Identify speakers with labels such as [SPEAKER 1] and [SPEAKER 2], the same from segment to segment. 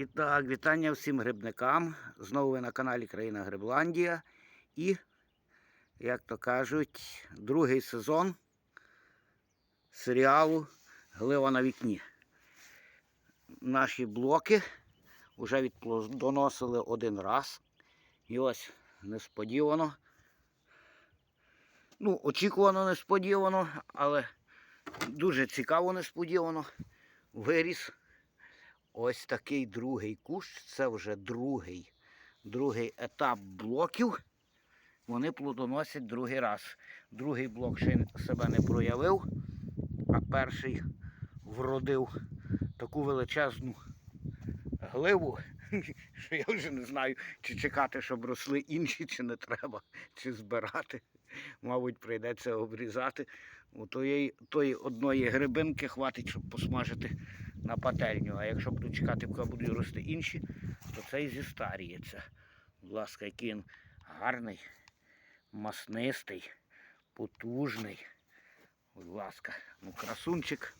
[SPEAKER 1] І так, вітання всім грибникам. Знову ви на каналі Країна Грибландія. І, як то кажуть, другий сезон серіалу Глива на вікні. Наші блоки вже відплодоносили один раз. І ось несподівано. Ну, очікувано несподівано, але дуже цікаво несподівано. Виріс ось такий другий кущ. Це вже другий, другий етап блоків. Вони плодоносять другий раз. Другий блок ще себе не проявив, а перший вродив таку величезну гливу, що я вже не знаю, чи чекати, щоб росли інші, чи не треба, чи збирати. Мабуть, прийдеться обрізати. У тої, тої одної грибинки хватить, щоб посмажити на пательню. А якщо буду чекати, поки будуть рости інші, то цей зістаріється. Будь ласка, який він гарний, маснистий, потужний. Будь ласка, ну красунчик.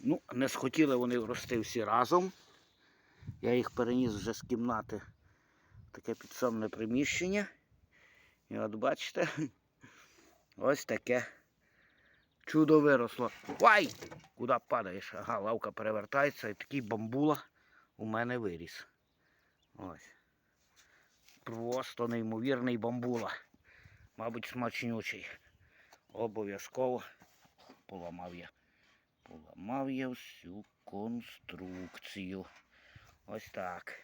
[SPEAKER 1] Ну, не схотіли вони рости всі разом. Я їх переніс вже з кімнати в таке підсобне приміщення. І от бачите, ось таке чудо виросло. Вай! Куди падаєш? Ага, лавка перевертається і такий бамбула у мене виріс. Ось. Просто неймовірний бамбула. Мабуть, смачнючий. Обов'язково поламав я. Поламав я всю конструкцію. Ось так.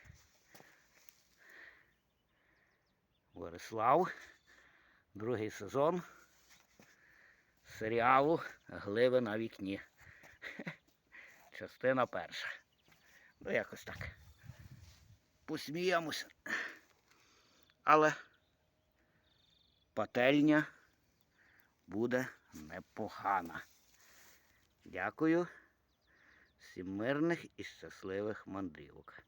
[SPEAKER 1] Борислав. Другий сезон серіалу Гливи на вікні. Частина перша. Ну, якось так. Посміємося. Але пательня буде непогана. Дякую. Всім і щасливих мандрівок.